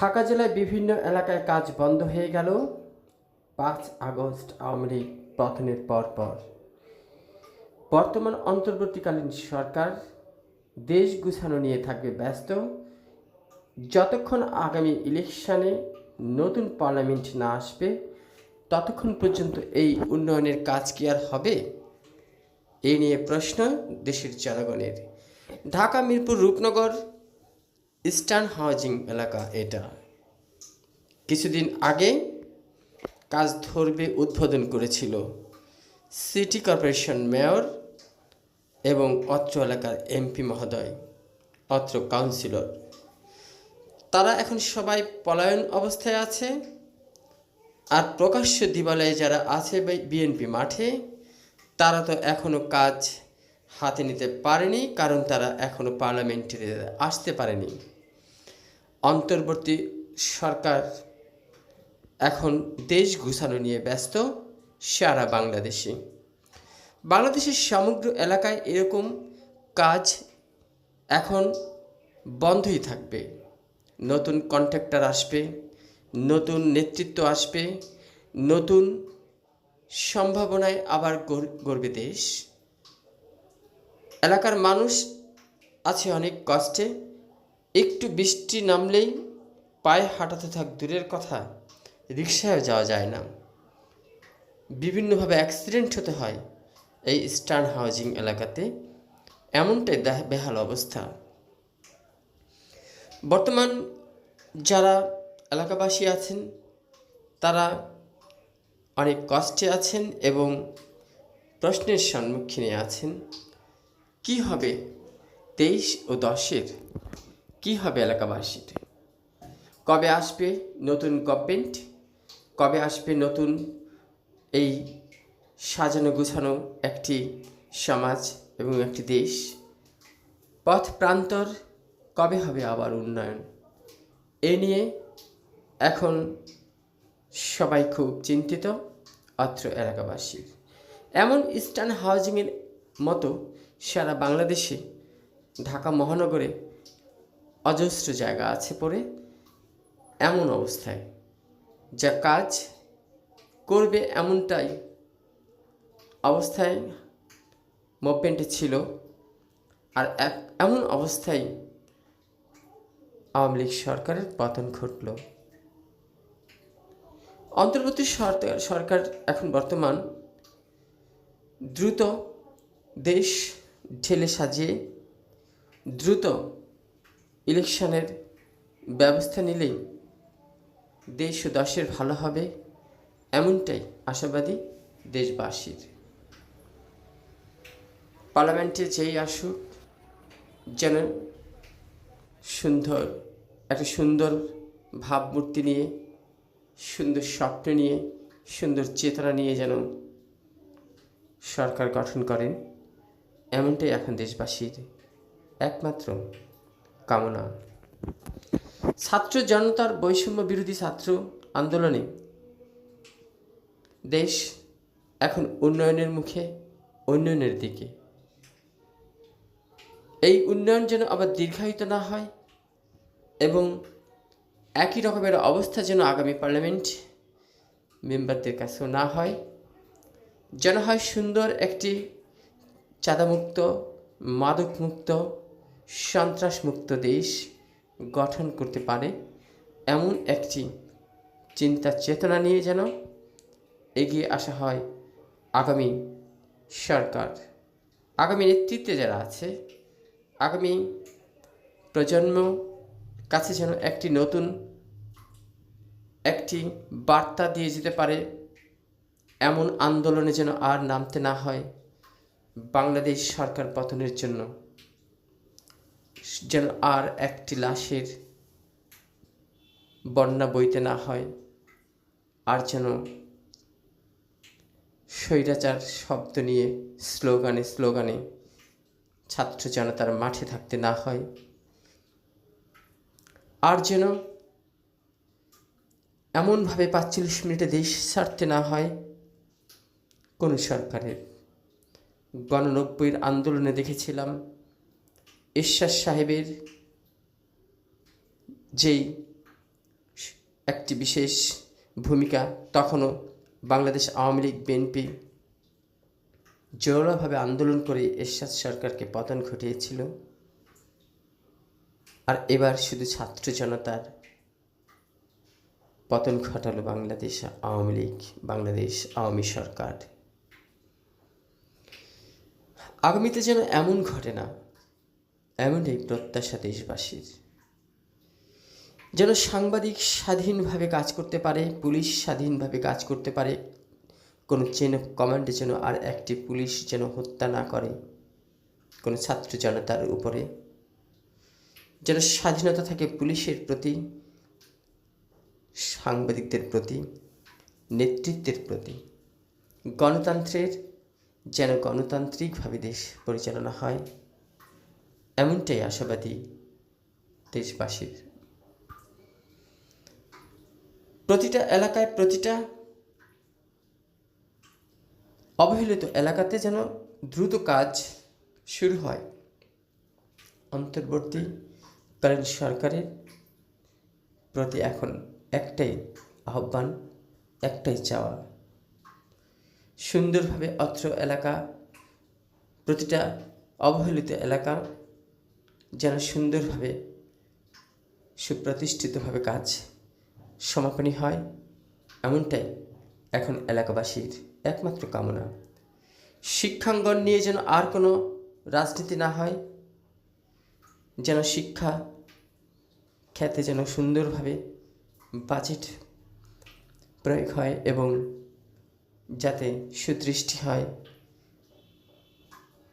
ঢাকা জেলায় বিভিন্ন এলাকায় কাজ বন্ধ হয়ে গেল। পাঁচ আগস্ট আওয়ামী লীগ পতনের পর পর। বর্তমান অন্তর্বর্তীকালীন সরকার দেশ গুছানো নিয়ে থাকবে ব্যস্ত। যতক্ষণ আগামী ইলেকশনে নতুন পার্লামেন্ট না আসবে, ততক্ষণ পর্যন্ত এই উন্নয়নের কাজ কি আর হবে? এই নিয়ে প্রশ্ন দেশের জনগণের। ঢাকা, মিরপুর, রূপনগর ইস্টার্ন হাউজিং এলাকা এটা। কিছুদিন আগে কাজ ধরবে উদ্বোধন করেছিল সিটি কর্পোরেশন মেয়র এবং অত্র এলাকার এমপি মহোদয়, অত্র কাউন্সিলর। তারা এখন সবাই পলায়ন অবস্থায় আছে আর প্রকাশ্য দিবালয়ে যারা আছে বিএনপি মাঠে, তারা তো এখনও কাজ হাতে নিতে পারেনি, কারণ তারা এখনও পার্লামেন্টে আসতে পারেনি। অন্তর্বর্তী সরকার এখন দেশ গুছানো নিয়ে ব্যস্ত সারা বাংলাদেশে। বাংলাদেশের সমগ্র এলাকায় এরকম কাজ এখন বন্ধই থাকবে। নতুন কন্ট্রাক্টর আসবে, নতুন নেতৃত্ব আসবে, নতুন সম্ভাবনায় আবার গর্বে দেশ। এলাকার মানুষ আছে অনেক কষ্টে। একটু বৃষ্টি নামলেই পায়ে হাঁটাতে থাক, দূরের কথা। রিক্সায় যাওয়া যায় না। বিভিন্নভাবে অ্যাক্সিডেন্ট হতে হয় এই স্টার্ন হাউজিং এলাকাতে। এমনটাই বেহাল অবস্থা। বর্তমান যারা এলাকাবাসী আছেন, তারা অনেক কষ্টে আছেন এবং প্রশ্নের সম্মুখীনে আছেন। কি হবে তেইশ ও দশের? কি হবে এলাকাবাসীর? কবে আসবে নতুন গভর্নমেন্ট কবে আসবে নতুন এই সাজানো গুছানো একটি সমাজ এবং একটি দেশ? পথ প্রান্তর কবে হবে আবার উন্নয়ন? এ নিয়ে এখন সবাই খুব চিন্তিত, অত্র এলাকাবাসীর। এমন ইস্টার্ন হাউজিংয়ের মতো সারা বাংলাদেশে ঢাকা মহানগরে অজস্র জায়গা আছে পড়ে এমন অবস্থায়, যা কাজ করবে এমনটাই অবস্থায় মুভমেন্টে ছিল আর এক এমন অবস্থায় আওয়ামী লীগ সরকারের পতন ঘটল। অন্তর্বর্তী সরকার সরকার এখন বর্তমান দ্রুত দেশ ঢেলে সাজিয়ে দ্রুত ইলেকশনের ব্যবস্থা নিলেই দেশ ও দশের ভালো হবে, এমনটাই আশাবাদী দেশবাসীর। পার্লামেন্টে যেই আসুক, যেন সুন্দর, একটা সুন্দর ভাবমূর্তি নিয়ে, সুন্দর স্বপ্ন নিয়ে, সুন্দর চেতনা নিয়ে যেন সরকার গঠন করেন। এমনটাই এখন দেশবাসীর একমাত্র কামনা। ছাত্র জনতার বৈষম্য বিরোধী ছাত্র আন্দোলনে দেশ এখন উন্নয়নের মুখে, উন্নয়নের দিকে। এই উন্নয়ন যেন আবার দীর্ঘায়িত না হয় এবং একই রকমের অবস্থা যেন আগামী পার্লামেন্ট মেম্বারদের কাছেও না হয়, যেন হয় সুন্দর একটি চাঁদামুক্ত, মাদকমুক্ত, সন্ত্রাসমুক্ত দেশ গঠন করতে পারে এমন একটি চিন্তা চেতনা নিয়ে যেন এগিয়ে আসা হয় আগামী সরকার। আগামী নেতৃত্বে যারা আছে, আগামী প্রজন্ম কাছে যেন একটি নতুন, একটি বার্তা দিয়ে যেতে পারে, এমন আন্দোলনে যেন আর নামতে না হয়। বাংলাদেশ সরকার পতনের জন্য যেন আর একটি লাশের বন্যা বইতে না হয়, আর যেন স্বৈরাচার শব্দ নিয়ে স্লোগানে স্লোগানে ছাত্র জনতার মাঠে থাকতে না হয়, আর যেন এমনভাবে পাঁচচল্লিশ মিনিটে দেশ ছাড়তে না হয় কোনো সরকারের। গণনব্বইয়ের আন্দোলনে দেখেছিলাম ঈশ্বর সাহেবের যেই একটি বিশেষ ভূমিকা, তখনও বাংলাদেশ আওয়ামী লীগ বিএনপি জোরালোভাবে আন্দোলন করে এরশাদ সরকারকে পতন ঘটিয়েছিল। আর এবার শুধু ছাত্র জনতার পতন ঘটালো বাংলাদেশ আওয়ামী লীগ, বাংলাদেশ আওয়ামী সরকার। আগামীতে যেন এমন ঘটে না এমনই প্রত্যাশা দেশবাসীর। যেন সাংবাদিক স্বাধীনভাবে কাজ করতে পারে, পুলিশ স্বাধীনভাবে কাজ করতে পারে, কোনো চেন অফ কমান্ডে যেন আর একটি পুলিশ যেন হত্যা না করে, কোনো ছাত্র জনতার উপরে। যেন স্বাধীনতা থাকে পুলিশের প্রতি, সাংবাদিকদের প্রতি, নেতৃত্বের প্রতি। গণতন্ত্রের যেন গণতান্ত্রিকভাবে দেশ পরিচালনা হয়। এমনটাই আশাবাদী দেশবাসীর। প্রতিটা এলাকায় প্রতিটা অবহেলিত এলাকাতে যেন দ্রুত কাজ শুরু হয়। অন্তর্বর্তীকালীন সরকারের প্রতি এখন একটাই আহ্বান, একটাই চাওয়া। সুন্দরভাবে অত্র এলাকা, প্রতিটা অবহেলিত এলাকা যেন সুন্দরভাবে, সুপ্রতিষ্ঠিতভাবে কাজ সমাপনী হয়, এমনটাই এখন এলাকাবাসীর একমাত্র কামনা। শিক্ষাঙ্গন নিয়ে যেন আর কোনো রাজনীতি না হয়, যেন শিক্ষা খ্যাতে যেন সুন্দরভাবে বাজেট প্রয়োগ হয় এবং যাতে সুদৃষ্টি হয়,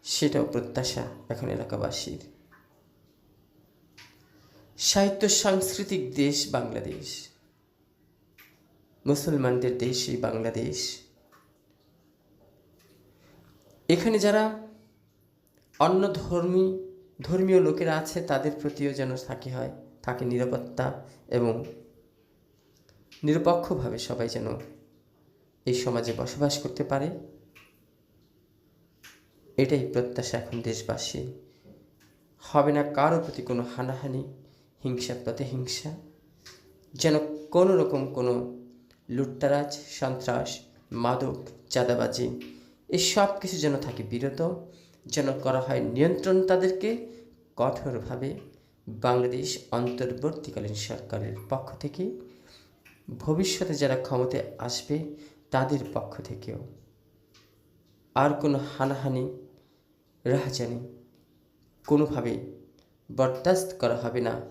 সেটাও প্রত্যাশা এখন এলাকাবাসীর। সাহিত্য সাংস্কৃতিক দেশ বাংলাদেশ। মুসলমানদের দেশ এই বাংলাদেশ। এখানে যারা অন্য ধর্মী, ধর্মীয় লোকেরা আছে, তাদের প্রতিও যেন থাকে হয়, থাকে নিরাপত্তা এবং নিরপেক্ষভাবে সবাই যেন এই সমাজে বসবাস করতে পারে? এটাই প্রত্যাশা এখন দেশবাসী। হবে না কারও প্রতি কোনো হানাহানি, হিংসা প্রতিহিংসা, যেন কোনো রকম কোনো লুটতারাজ, সন্ত্রাস, মাদক, চাঁদাবাজি এই সব কিছু যেন থাকে বিরত, যেন করা হয় নিয়ন্ত্রণ তাদেরকে কঠোরভাবে। বাংলাদেশ অন্তর্বর্তীকালীন সরকারের পক্ষ থেকে ভবিষ্যতে যারা ক্ষমতায় আসবে তাদের পক্ষ থেকেও। আর কোনো হানাহানি, রাহাজানি কোনোভাবেই বরদাস্ত করা হবে না।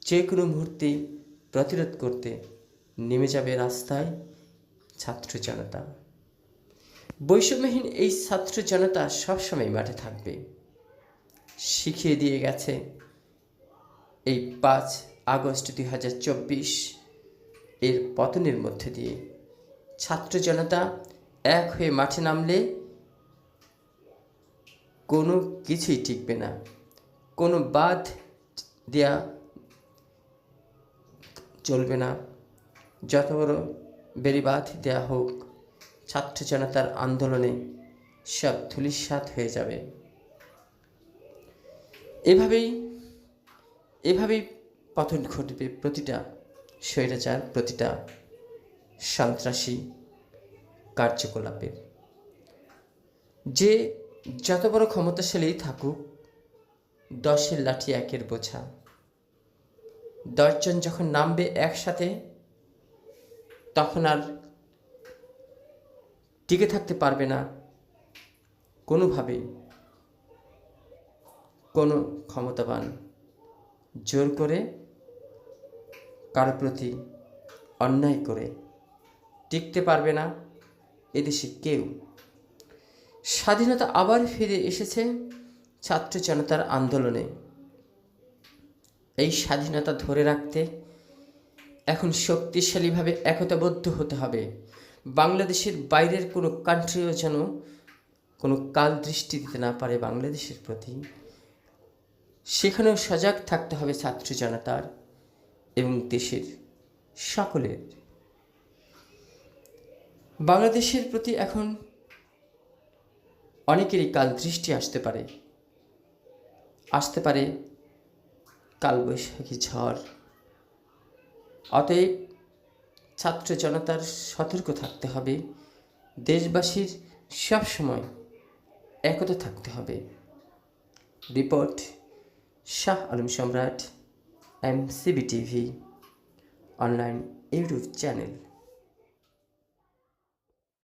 যে কোনো মুহূর্তে প্রতিরোধ করতে নেমে যাবে রাস্তায় ছাত্র জনতা। বৈষম্যহীন এই ছাত্র জনতা সবসময় মাঠে থাকবে। শিখিয়ে দিয়ে গেছে এই পাঁচ আগস্ট দুই হাজার চব্বিশ এর পতনের মধ্যে দিয়ে। ছাত্র জনতা এক হয়ে মাঠে নামলে কোনো কিছুই টিকবে না। কোনো বাদ দেয়া চলবে না। যত বড় বেড়িবাঁধ দেয়া হোক, ছাত্র জনতার আন্দোলনে সব ধুলিস্বাত হয়ে যাবে। এভাবেই এভাবেই পতন ঘটবে প্রতিটা স্বৈরাচার, প্রতিটা সন্ত্রাসী কার্যকলাপের। যে যত বড় ক্ষমতাশালী থাকুক, দশের লাঠি একের বোঝা। দশজন যখন নামবে একসাথে, তখন আর টিকে থাকতে পারবে না কোনোভাবেই কোনো ক্ষমতাবান জোর করে, কারও প্রতি অন্যায় করে। টিকতে পারবে না এদেশে কেউ। স্বাধীনতা আবার ফিরে এসেছে ছাত্র জনতার আন্দোলনে। এই স্বাধীনতা ধরে রাখতে এখন শক্তিশালীভাবে একতাবদ্ধ হতে হবে। বাংলাদেশের বাইরের কোনো কান্ট্রিও যেন কোনো কাল দৃষ্টি দিতে না পারে বাংলাদেশের প্রতি। সেখানেও সজাগ থাকতে হবে ছাত্র জনতার এবং দেশের সকলের। বাংলাদেশের প্রতি এখন অনেকেরই কাল দৃষ্টি আসতে পারে। আসতে পারে কালবৈশাখী ঝড়। অতএব ছাত্র জনতার সতর্ক থাকতে হবে। দেশবাসীর সবসময় একতা থাকতে হবে। Report, Shah Alam Samrat, M CB TV, online, YouTube channel.